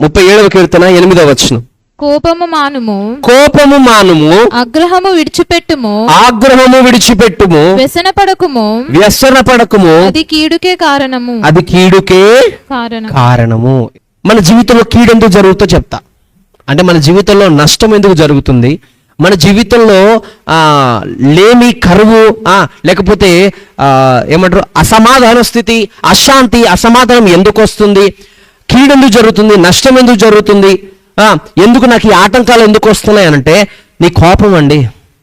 ముప్పై ఏడవ కీర్తన ఎనిమిదవ వచనం. కోపము మానుము. కోపము మానుము. అగ్రహము విడిచిపెట్టుము. ఆగ్రహము విడిచిపెట్టుము. వ్యసనపడకుము వ్యసన పడకము. అది కీడుకే కారణము. అది కీడుకే కారణం కారణము. మన జీవితంలో కీడు ఎందుకు జరుగుతుందో చెప్తా. అంటే మన జీవితంలో నష్టం ఎందుకు జరుగుతుంది? మన జీవితంలో ఆ, లేమి కరువు ఆ, లేకపోతే ఆ, ఏమంటారు అసమాధాన స్థితి అశాంతి అసమాధానం ఎందుకు వస్తుంది? కీడెందుకు జరుగుతుంది? నష్టం ఎందుకు జరుగుతుంది ఎందుకు నాకు ఈ ఆటంకాలు ఎందుకు వస్తున్నాయి అంటే నీ కోపం అండి.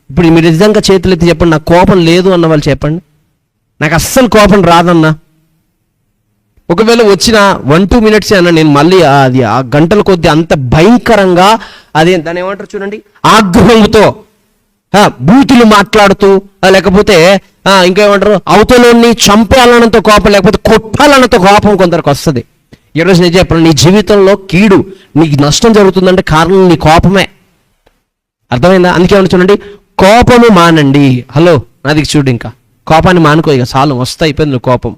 ఇప్పుడు మీరు నిజంగా చేతులు ఎత్తి చెప్పండి నాకు కోపం లేదు అన్న వాళ్ళు చెప్పండి. నాకు అస్సలు కోపం రాదన్నా. ఒకవేళ వచ్చిన వన్ టూ మినిట్స్ అన్న నేను మళ్ళీ అది ఆ గంటల కొద్ది అంత భయంకరంగా అదే దాని ఏమంటారు చూడండి? ఆగ్రహంతో బూతులు మాట్లాడుతూ లేకపోతే ఇంకేమంటారు? అవతలోని అవతలని చంపాలన్నంత కోపం లేకపోతే కొట్టాలన్నంత కోపం కొందరికి వస్తుంది. ఈరోజు నేను చెప్పను నీ జీవితంలో కీడు నీకు నష్టం జరుగుతుందంటే కారణం నీ కోపమే. అర్థమైందా? అందుకే చూడండి కోపము మానండి. హలో నాది చూడు ఇంకా. కోపాన్ని మానుకో ఇక చాలు వస్తా అయిపోయింది నువ్వు కోపం.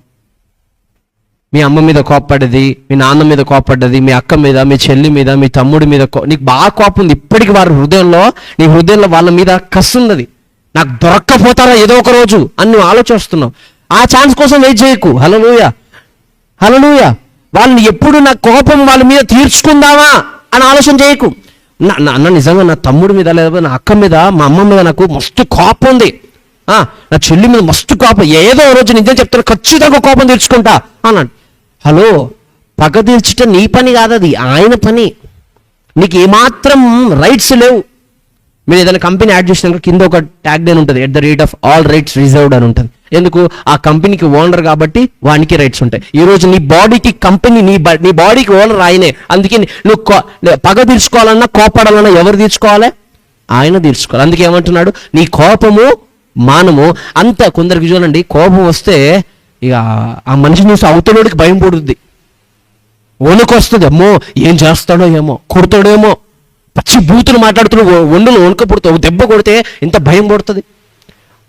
మీ అమ్మ మీద కోప్పడ్డది మీ నాన్న మీద కోప్పడ్డది మీ అక్క మీద మీ చెల్లి మీద మీ తమ్ముడి మీద కో- నీకు బాగా కోపం ఉంది. ఇప్పటికి వారి హృదయంలో నీ హృదయంలో వాళ్ళ మీద కస్తున్నది నాకు దొరక్కపోతారా ఏదో ఒక రోజు అని నువ్వు ఆలోచిస్తున్నావు. ఆ ఛాన్స్ కోసం వెయిట్ చేయకు. హలో లూయా హలో లూయా వాళ్ళని ఎప్పుడు నా కోపం వాళ్ళ మీద తీర్చుకుందామా అని ఆలోచన చేయకు. నా నా- అన్న నిజంగా నా తమ్ముడి మీద లేదా నా అక్క మీద మా అమ్మ మీద నాకు మస్తు కోపం ఉంది. నా చెల్లి మీద మస్తు కోపం. ఏదో రోజు నిజం చెప్తాను ఖచ్చితంగా కోపం తీర్చుకుంటా అన్నాడు. హలో పగ తీర్చుట నీ పని కాదు అది ఆయన పని. నీకు ఏమాత్రం రైట్స్ లేవు. మీరు ఏదైనా కంపెనీ యాడ్ చేసినాక కింద ఒక ట్యాగ్ డైన్ ఉంటుంది at the rate of all rights reserved అని ఉంటుంది. ఎందుకు? ఆ కంపెనీకి ఓనర్ కాబట్టి వానికి రైట్స్ ఉంటాయి. ఈ రోజు నీ బాడీకి కంపెనీ నీ బ- నీ బాడీకి ఓనర్ ఆయనే. అందుకే నీ- నువ్వు పగ తీర్చుకోవాలన్నా కోపడాలన్నా ఎవరు తీర్చుకోవాలి? ఆయన తీర్చుకోవాలి. అందుకే ఏమంటున్నాడు? నీ కోపము మానము. అంత కొందరికి చూడండి కోపం వస్తే ఇక ఆ మనిషిని చూసి అవతలోడికి భయం పడుద్ది. వణుకొస్తుంది. అమ్మో ఏం చేస్తాడో ఏమో కొడతాడేమో. పచ్చి బూతులు మాట్లాడుతున్నాడు. ఒండులు వణుక పుడుతావు దెబ్బ కొడితే ఇంత భయం పడుతుంది.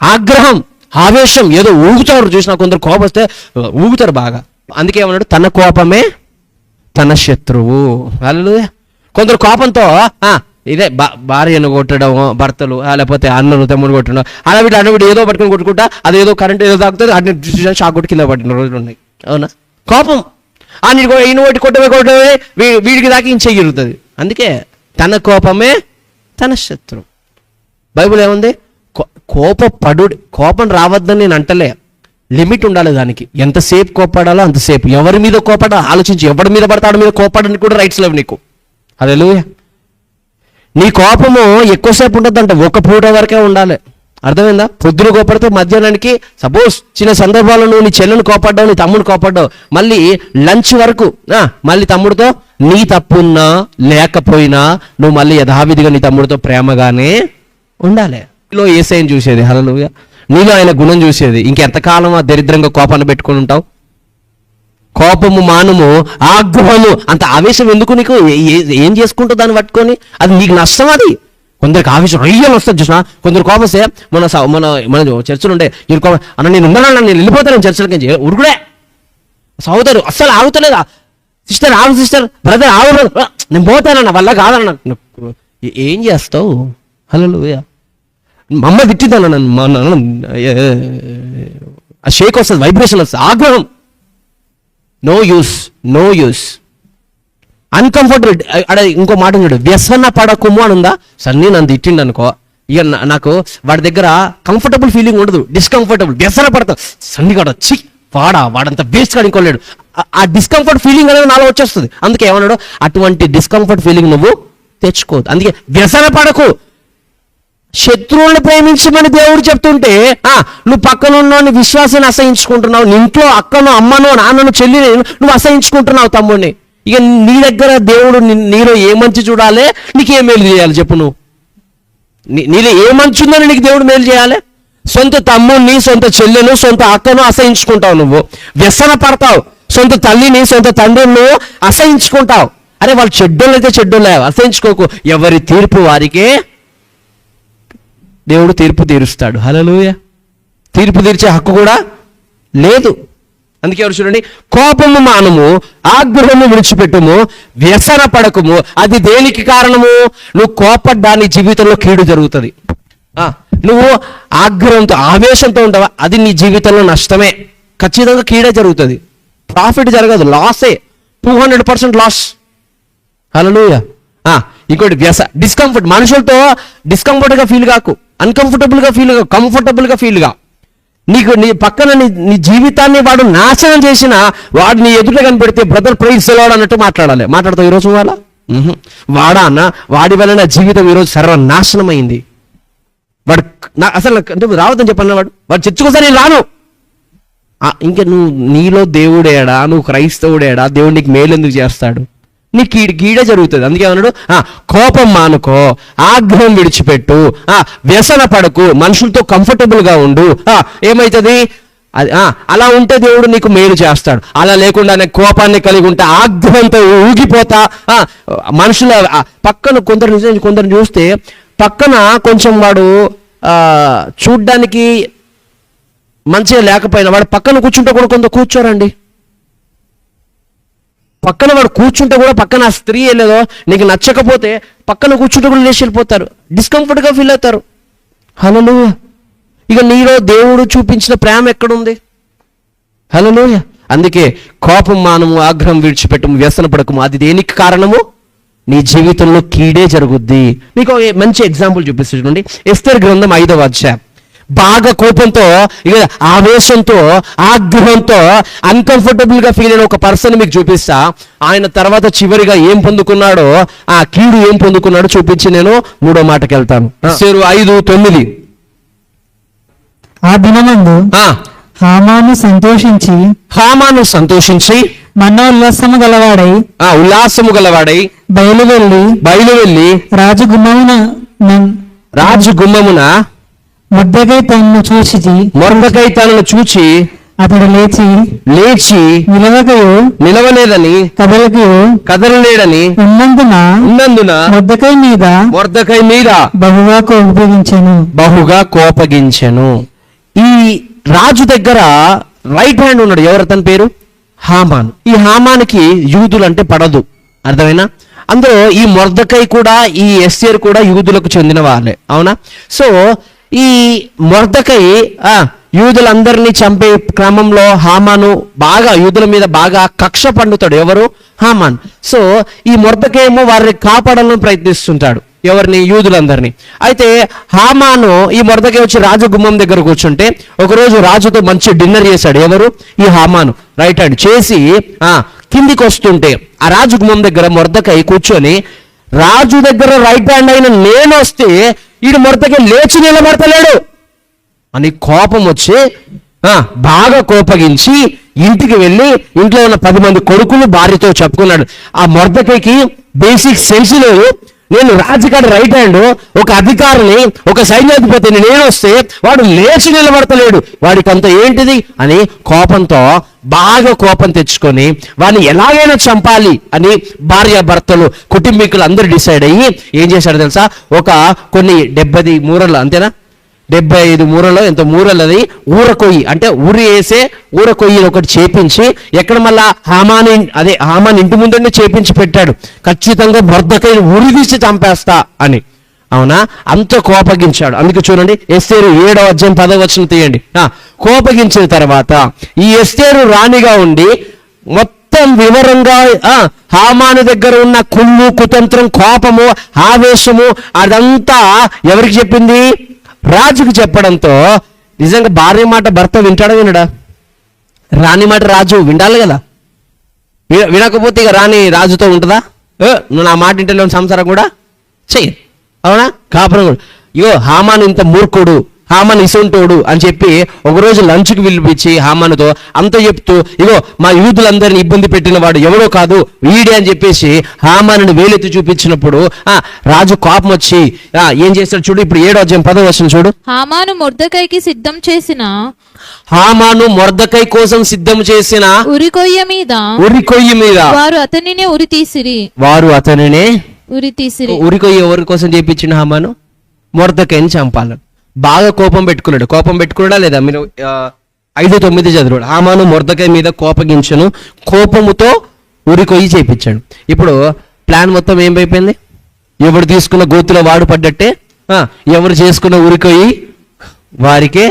ఆగ్రహం. ఆవేశం ఏదో ఊగుతారు చూసిన కొందరు కోపం వస్తే ఊగుతారు బాగా. అందుకే ఏమన్నాడు? తన కోపమే తన శత్రువు. వాళ్ళు కొందరు కోపంతో ఇదే భార్యను కొట్టడం భర్తలు లేకపోతే అన్నను తమ్ముడు కొట్టడం అలా వీటి అన్న వీడు ఏదో పట్టుకొని కొట్టుకుంటా అదేదో కరెంట్ ఏదో తాకుతుంది అన్ని షాక్ కొట్టి కింద పట్టిన రోజులు ఉన్నాయి. అవునా? కోపం. ఆ ఈయన ఒకటి కొట్టమే కొట్టమే వీ- వీడికి దాకా ఇంచే అందుకే తన కోపమే తన శత్రువు. బైబిల్ ఏముంది? కోపపడు కోపం రావద్దని నేను అంటలే. లిమిట్ ఉండాలి దానికి. ఎంతసేపు కోపడాలో అంతసేపు. ఎవరి మీద కోపడ? ఆలోచించి. ఎవరి మీద పడతాడు మీద కోపడడానికి కూడా రైట్స్ లేవు నీకు. అదే నీ కోపము ఎక్కువసేపు ఉండదంట ఒక పూట వరకే ఉండాలి. అర్థమైందా? పొద్దున కోపడితే మధ్యాహ్నానికి సపోజ్ చిన్న సందర్భాల్లో నువ్వు నీ చెల్లెని కోపడ్డావు నీ తమ్ముడు కోపడ్డావు. మళ్ళీ లంచ్ వరకు మళ్ళీ తమ్ముడితో నీ తప్పున్నా లేకపోయినా నువ్వు మళ్ళీ యథావిధిగా నీ తమ్ముడితో ప్రేమగానే ఉండాలి. నీలో ఏసైని చూసేది? హలలుయ నీలో ఆయన గుణం చూసేది. ఇంకెంతకాలం ఆ దరిద్రంగా కోపాన్ని పెట్టుకుని ఉంటావు? కోపము మానము ఆగ్రహము అంత ఆవేశం ఎందుకు నీకు? ఏం చేసుకుంటావు దాన్ని పట్టుకొని? అది నీకు నష్టం అది. కొందరికి ఆవేశం రొయ్యలు వస్తుంది చూసిన? కొందరు కోపసే మన మన మన చర్చలు ఉండే ఈ కోపం అన్న నేను ఉన్నానన్నా నేను వెళ్ళిపోతాను చర్చలకి ఉరుకుడే. సాగుతారు అస్సలు ఆగుతలేదా? సిస్టర్ ఆగు సిస్టర్ బ్రదర్ ఆగు నేను పోతానన్న వల్ల కాదన్న. ఏం చేస్తావు? హలో మా అమ్మ నన్ను మా నాన్న ఆ షేక్ వస్తుంది వైబ్రేషన్ వస్తుంది ఆగ్రహం. No use no use uncomfortable అక్కడ ఇంకో మాట చూడు వ్యసన పడకుము అని ఉందా? సన్నీ నన్ను తిట్టిండు అనుకో ఇక నాకు వాడి దగ్గర కంఫర్టబుల్ ఫీలింగ్ ఉండదు డిస్కంఫర్టబుల్ వ్యసన పడతా. సన్ని కూడా చి వాడా వాడంత బేస్ట్ కాదు ఇంకోలేడు ఆ- ఆ డిస్కంఫర్ట్ ఫీలింగ్ అనేది నాలో వచ్చేస్తుంది. అందుకే ఏమన్నాడు? అటువంటి డిస్కంఫర్ట్ ఫీలింగ్ నువ్వు తెచ్చుకోవద్దు. అందుకే వ్యసన పడకు. శత్రువులను ప్రేమించమని దేవుడు చెప్తుంటే ఆ, నువ్వు పక్కన ఉన్నోని విశ్వాసాన్ని అసహించుకుంటున్నావు. నీ ఇంట్లో అక్కను అమ్మను నాన్నను చెల్లిని నువ్వు అసహించుకుంటున్నావు తమ్ముడిని. ఇక నీ దగ్గర దేవుడు నీలో ఏ మంచి చూడాలి? నీకు ఏ మేలు చేయాలి చెప్పు నువ్వు. నీ- నీలో ఏ మంచి ఉందని నీకు దేవుడు మేలు చేయాలి? సొంత తమ్ముడిని సొంత చెల్లెను సొంత అక్కను అసహించుకుంటావు నువ్వు. వ్యసన పడతావు. సొంత తల్లిని సొంత తండ్రిని అసహించుకుంటావు. అరే వాళ్ళు చెడ్డోళ్ళు అయితే చెడ్డోళ్ళు అసహించుకోకు. ఎవరి తీర్పు వారికే దేవుడు తీర్పు తీరుస్తాడు. హలలోయ తీర్పు తీర్చే హక్కు కూడా లేదు. అందుకే ఎవరు చూడండి? కోపము మానము ఆగ్రహము విడిచిపెట్టుము వ్యసన పడకము. అది దేనికి కారణము? నువ్వు కోపడ్డా నీ జీవితంలో కీడు జరుగుతుంది. నువ్వు ఆగ్రహంతో ఆవేశంతో ఉంటావా అది నీ జీవితంలో నష్టమే. ఖచ్చితంగా కీడే జరుగుతుంది. ప్రాఫిట్ జరగదు లాసే. Two hundred percent loss. Hello ఇంకోటి వ్యస డిస్కంఫర్ట్. మనుషులతో డిస్కంఫర్ట్గా ఫీల్ కాకు. అన్కంఫర్టబుల్గా ఫీల్గా కంఫర్టబుల్గా ఫీల్గా నీకు నీ పక్కన నీ నీ జీవితాన్ని వాడు నాశనం చేసిన వాడు నీ ఎదుట కనిపెడితే బ్రదర్ ప్రైజ్ సెలవాడు అన్నట్టు మాట్లాడాలి. మాట్లాడతావు ఈరోజు వాళ్ళ వాడా అన్న వాడి వల్ల నా జీవితం ఈరోజు సర్వనాశనం అయింది వాడు నా అసలు అంటే రావద్దని చెప్పాను వాడు. వాడు చర్చకోసారి నేను రాను. ఇంకా నువ్వు నీలో దేవుడేడా? నువ్వు క్రైస్తవుడేడా? దేవుడు నీకు మేలు ఎందుకు చేస్తాడు? నీ కీడ గీడే జరుగుతుంది. అందుకే అన్నాడు కోపం మానుకో ఆగ్రహం విడిచిపెట్టు వ్యసన పడకు మనుషులతో కంఫర్టబుల్గా ఉండు. ఆ, ఏమవుతుంది అది అలా ఉంటే దేవుడు నీకు మేలు చేస్తాడు. అలా లేకుండా నేను కోపాన్ని కలిగి ఉంటే ఆగ్రహంతో ఊగిపోతా. మనుషుల పక్కన కొందరు నిజం కొందరు చూస్తే పక్కన కొంచెం వాడు చూడ్డానికి మంచిగా లేకపోయినా వాడు పక్కన కూర్చుంటే కూడా కొంత కూర్చోరండి. పక్కన వాడు కూర్చుంటే కూడా పక్కన ఆ స్త్రీ వెళ్ళేదో నీకు నచ్చకపోతే పక్కన కూర్చుంటే కూడా లేచి వెళ్ళిపోతారు. డిస్కంఫర్ట్గా ఫీల్ అవుతారు. హలో ఇక నీలో దేవుడు చూపించిన ప్రేమ ఎక్కడుంది? హలో అందుకే కోపం మానము ఆగ్రహం విడిచిపెట్టము వ్యసన పడకము అది దేనికి కారణము? నీ జీవితంలో కీడే జరుగుద్ది. మీకు మంచి ఎగ్జాంపుల్ చూపిస్తుంది చూడండి. ఎస్తర్ గ్రంథం ఐదవ అధ్యాయం. బాగా కోపంతో ఇక ఆవేశంతో ఆగ్రహంతో అన్కంఫర్టబుల్గా ఫీల్ అయిన ఒక పర్సన్ మీకు చూపిస్తా. ఆయన తర్వాత చివరిగా ఏం పొందుకున్నాడో ఆ కీడు ఏం పొందుకున్నాడో చూపించి నేను మూడో మాటకి వెళ్తాను. ఎస్తేరు ఐదు తొమ్మిది. ఆ దినమందు ఆ, హామాను సంతోషించి హామాను సంతోషించి మనోల్లాసము గలవాడై ఆ ఉల్లాసము గలవాడై బయలు వెళ్ళి బయలు వెళ్ళి రాజు గుమ్మమున రాజు గుమ్మమున ముద్దకై తన్ను చూసి మొరకై తనను చూచి అతడు లేచి లేచి నిలవకయు నిలవలేదని కదలకయు కదలలేడని ఉన్నందున ఉన్నందున ముద్దకై మీద మొర్దకై మీద బహుగా ఉపయోగించాను బహుగా కోపగించెను. ఈ రాజు దగ్గర రైట్ హ్యాండ్ ఉన్నాడు. ఎవరు అతని పేరు? హామాన్. ఈ హామానికి యూదులు అంటే పడదు. అర్థమైనా? అందులో ఈ మొర్దకై కూడా ఈ ఎస్ఏర్ కూడా యూదులకు చెందిన వాళ్ళే. అవునా? సో ఈ మొర్దకై యూదులందరినీ చంపే క్రమంలో హామాను బాగా యూదుల మీద బాగా కక్ష పండుతాడు. ఎవరు? హామాన్. సో ఈ మొర్దకేమో వారిని కాపాడాలని ప్రయత్నిస్తుంటాడు ఎవరిని? యూదులందరినీ. అయితే హామాను ఈ మొరదకే వచ్చి రాజు గుమ్మం దగ్గర కూర్చుంటే ఒకరోజు రాజుతో మంచి డిన్నర్ చేశాడు. ఎవరు? ఈ హామాను. రైట్ హ్యాండ్ చేసి ఆ కిందికి వస్తుంటే ఆ రాజు గుమ్మం దగ్గర మొరదకై కూర్చొని రాజు దగ్గర రైట్ హ్యాండ్ అయిన నేను వస్తే వీడు మొరదకి లేచి నిలబడతలేడు. అని కోపం వచ్చి ఆ, బాగా కోపగించి ఇంటికి వెళ్ళి ఇంట్లో ఉన్న పది మంది కొడుకులు భార్యతో చెప్పుకున్నాడు. ఆ మొర్దకైకి బేసిక్ సెన్స్ లేదు నేను రాజుగారి రైట్ హ్యాండ్ ఒక అధికారిని ఒక సైన్యాధిపతిని నేను వస్తే వాడు లేచి నిలబడతలేడు. వాడికి అంత ఏంటిది? అని కోపంతో బాగా కోపం తెచ్చుకొని వాడిని ఎలాగైనా చంపాలి అని భార్య భర్తలు కుటుంబీకులు అందరూ డిసైడ్ అయ్యి ఏం చేశాడు తెలుసా? ఒక కొన్ని డెబ్బది మూరలు అంతేనా? డెబ్బై ఐదు మూరలో ఎంత మూరలది? ఊర కొయ్యి అంటే ఊరి వేసే ఊర కొయ్యి ఒకటి చేపించి ఎక్కడ మళ్ళా హామాని అదే హామాన్ ఇంటి ముందుండి చేపించి పెట్టాడు. ఖచ్చితంగా బొర్దకై ఉరి తీసి చంపేస్తా అని. అవునా? అంత కోపగించాడు. అందుకే చూడండి ఎస్తేరు ఏడవ అధ్యాయం పదవ వచ్చిన తీయండి. కోపగించిన తర్వాత ఈ ఎస్తేరు రాణిగా ఉండి మొత్తం వివరంగా హామాను దగ్గర ఉన్న కుళ్ళు కుతంత్రం కోపము ఆవేశము అదంతా ఎవరికి చెప్పింది? రాజుకు చెప్పడంతో నిజంగా భార్య మాట భర్త వింటాడా వినడా? రాణి మాట రాజు వినాలి కదా? వినకపోతే ఇక రాణి రాజుతో ఉంటుందా? నువ్వు నా మాట ఇంటలో సంసారం కూడా చెయ్యి. అవునా? కాపురం కూడా. ఇగో హామాను ఇంత మూర్ఖుడు. హామాన్ ఇసొంటోడు అని చెప్పి ఒకరోజు లంచ్కి పిలిపించి హామానుతో అంత చెప్తూ ఇగో మా యూదులందరిని ఇబ్బంది పెట్టిన వాడు ఎవడో కాదు వీడే అని చెప్పేసి హామాను వేలెత్తి చూపించినప్పుడు ఆ రాజు కోపం వచ్చి ఆ, ఏం చేస్తాడు చూడు ఇప్పుడు ఏడో అధ్యాయం పదో వచ్చిన చూడు. హామాను మొర్దకైకి సిద్ధం చేసిన హామాను మొర్దకై కోసం సిద్ధం చేసిన ఉరికొయ్య మీద ఉరి కొయ్యి మీద. వారు అతనినే ఉరి తీసిరి. వారు అతనినే ఉరి తీసిరి. ఉరికొయ్యి ఎవరి కోసం చేపించిన హామాను? మొర్దకైని చంపాలని. బాగా కోపం పెట్టుకున్నాడు. కోపం పెట్టుకున్నాడా లేదా? మీరు ఐదు తొమ్మిది చదువు హామాను మురదకాయ మీద కోపగించను. కోపముతో ఉరికొయ్యి చేయించాడు ఇప్పుడు ప్లాన్ మొత్తం ఏం అయిపోయింది? ఎవరు తీసుకున్న గోతులో వాడు పడ్డట్టే ఎవరు చేసుకున్న ఉరికొయ్యి? వారికే.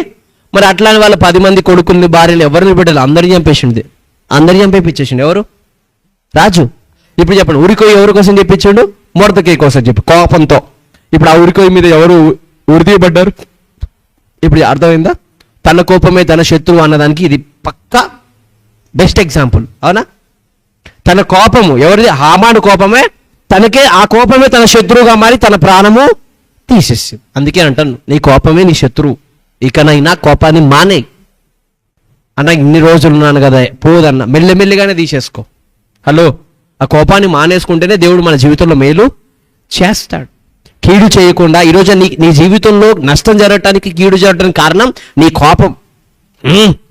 మరి అట్లానే వాళ్ళ పది మంది కొడుకుల్ని భార్యలు ఎవరిని పెట్టాలి? అందరిని చంపేసింది. అందరిని చంపేపించేసిండు. ఎవరు? రాజు. ఇప్పుడు చెప్పండి ఉరికొయ్యి ఎవరి కోసం చెప్పించాడు మొరదకాయ కోసం చెప్పి కోపంతో. ఇప్పుడు ఆ ఉరికొయ్యి మీద ఎవరు ఉరితీయబడ్డారు ఇప్పుడు అర్థమైందా? తన కోపమే తన శత్రువు అన్నదానికి ఇది పక్కా బెస్ట్ ఎగ్జాంపుల్ అవునా? తన కోపము ఎవరిది? హామాను కోపమే తనకే ఆ కోపమే తన శత్రువుగా మారి తన ప్రాణము తీసేసింది. అందుకే అంటాను నీ కోపమే నీ శత్రువు ఇకనైనా కోపాన్ని మానే. అన్న ఇన్ని రోజులు ఉన్నాను కదా పోదన్న మెల్లమెల్లిగానే తీసేసుకో. హలో ఆ కోపాన్ని మానేసుకుంటేనే దేవుడు మన జీవితంలో మేలు చేస్తాడు. కీడు చేయకుండా ఈరోజు నీ నీ జీవితంలో నష్టం జరగటానికి కీడు జరగడానికి కారణం నీ కోపం.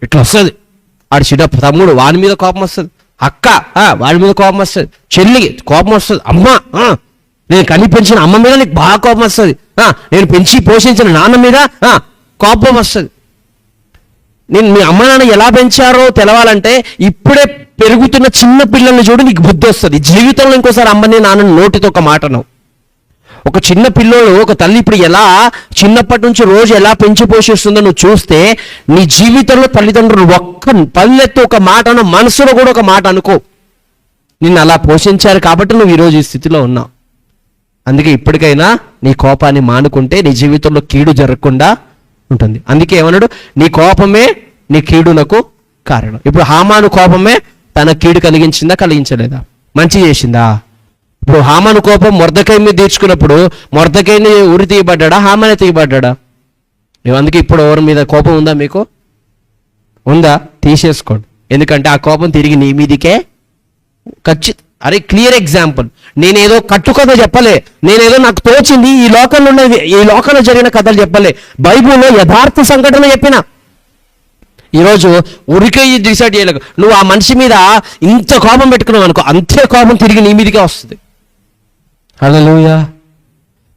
ఇట్లా వస్తుంది. ఆడు చిన్న తమ్ముడు వాని మీద కోపం వస్తుంది. అక్క ఆ, వాడి మీద కోపం వస్తుంది. చెల్లికి కోపం వస్తుంది. అమ్మ నేను కని పెంచిన అమ్మ మీద నీకు బాగా కోపం వస్తుంది. నేను పెంచి పోషించిన నాన్న మీద కోపం వస్తుంది. నేను మీ అమ్మ నాన్న ఎలా పెంచారో తెలవాలంటే ఇప్పుడే పెరుగుతున్న చిన్న పిల్లల్ని చూడు నీకు బుద్ధి వస్తుంది. జీవితంలో ఇంకోసారి అమ్మని నాన్న నోటితో ఒక మాటను ఒక చిన్న పిల్లోడు ఒక తల్లి ఇప్పుడు ఎలా చిన్నప్పటి నుంచి రోజు ఎలా పెంచి పోషిస్తుందో నువ్వు చూస్తే నీ జీవితంలో తల్లిదండ్రులు ఒక్క పల్లెత్తు ఒక మాట అన్న మనసులో కూడా ఒక మాట అనుకో. నిన్ను అలా పోషించారు కాబట్టి నువ్వు ఈరోజు ఈ స్థితిలో ఉన్నావు. అందుకే ఇప్పటికైనా నీ కోపాన్ని మానుకుంటే నీ జీవితంలో కీడు జరగకుండా ఉంటుంది. అందుకే ఏమన్నాడు? నీ కోపమే నీ కీడునకు కారణం. ఇప్పుడు హామాను కోపమే తన కీడు కలిగించిందా కలిగించలేదా? మంచి చేసిందా? ఇప్పుడు హామాను కోపం మొర్దకాయ మీద తీర్చుకున్నప్పుడు మొర్దకాయని ఉరి తీయబడ్డా హామానే తీయబడ్డా నువ్వు అందుకే ఇప్పుడు ఎవరి మీద కోపం ఉందా మీకు? ఉందా? తీసేసుకోండి. ఎందుకంటే ఆ కోపం తిరిగి నీ మీదికే ఖచ్చిత అరే క్లియర్ ఎగ్జాంపుల్. నేనేదో కట్టుకథ చెప్పలే. నేనేదో నాకు తోచింది ఈ లోకంలో ఉన్నది ఈ లోకంలో జరిగిన కథలు చెప్పలే. బైబిల్లో యథార్థ సంఘటన చెప్పిన. ఈరోజు ఉరికే డిసైడ్ చేయలేక నువ్వు ఆ మనిషి మీద ఇంత కోపం పెట్టుకున్నావు అనుకో అంతే కోపం తిరిగి నీ మీదకే వస్తుంది. హల్లెలూయా.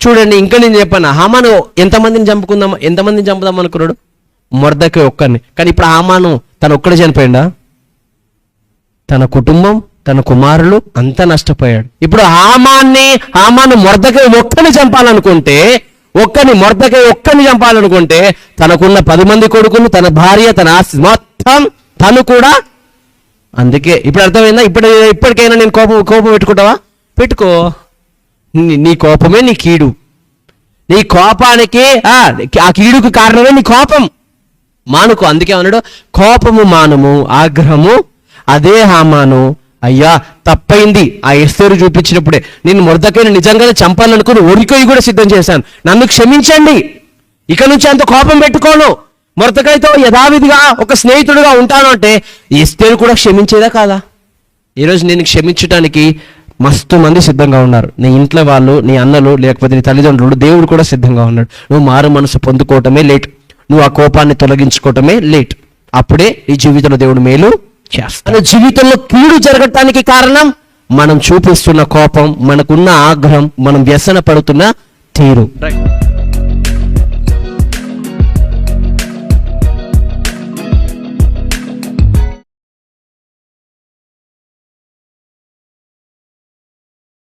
చూడండి ఇంకా నేను చెప్పాను హామాను ఎంతమందిని చంపుకుందాం ఎంతమందిని చంపుదాం అనుకున్నాడు? మొరదకే ఒక్కరిని కానీ ఇప్పుడు హామాను తను ఒక్కడే చనిపోయిందా తన కుటుంబం తన కుమారులు అంతా నష్టపోయాడు. ఇప్పుడు హామాన్ని హామాను మొరదకే ఒక్కని చంపాలనుకుంటే ఒక్కని మొరదకే ఒక్కని చంపాలనుకుంటే తనకున్న పది మంది కొడుకులు తన భార్య తన ఆస్తి మొత్తం తను కూడా అందుకే. ఇప్పుడు అర్థమైందా? ఇప్పుడు ఇప్పటికైనా నేను కోపం కోపం పెట్టుకుంటావా? పెట్టుకో. నీ- కోపమే నీ కీడు. నీ కోపానికి ఆ కీడుకు కారణమే నీ కోపం. మానుకో అందుకే అన్నాడు కోపము మానము ఆగ్రహము అదే హామాను. అయ్యా తప్పైంది. ఆ ఎస్తేరు చూపించినప్పుడే. నేను మురదకైన నిజంగానే చంపాలనుకుని ఒరికొయ్యి కూడా సిద్ధం చేశాను. నన్ను క్షమించండి. ఇక నుంచి అంత కోపం పెట్టుకోను. మురతకాయతో యథావిధిగా ఒక స్నేహితుడిగా ఉంటాను అంటే ఎస్తేరు కూడా క్షమించేదా కాదా? ఈరోజు నేను క్షమించడానికి మస్తు మంది సిద్ధంగా ఉన్నారు. నీ ఇంట్లో వాళ్ళు నీ అన్నలు లేకపోతే నీ తల్లిదండ్రులు దేవుడు కూడా సిద్ధంగా ఉన్నాడు. నువ్వు మారు మనసు పొందుకోవటమే లేట్. నువ్వు ఆ కోపాన్ని తొలగించుకోవటమే లేట్. అప్పుడే ఈ జీవితంలో దేవుడు మేలు చేస్తాడు. జీవితంలో కీడు జరగటానికి కారణం మనం చూపిస్తున్న కోపం మనకున్న ఆగ్రహం మనం వ్యసన పడుతున్న తీరు.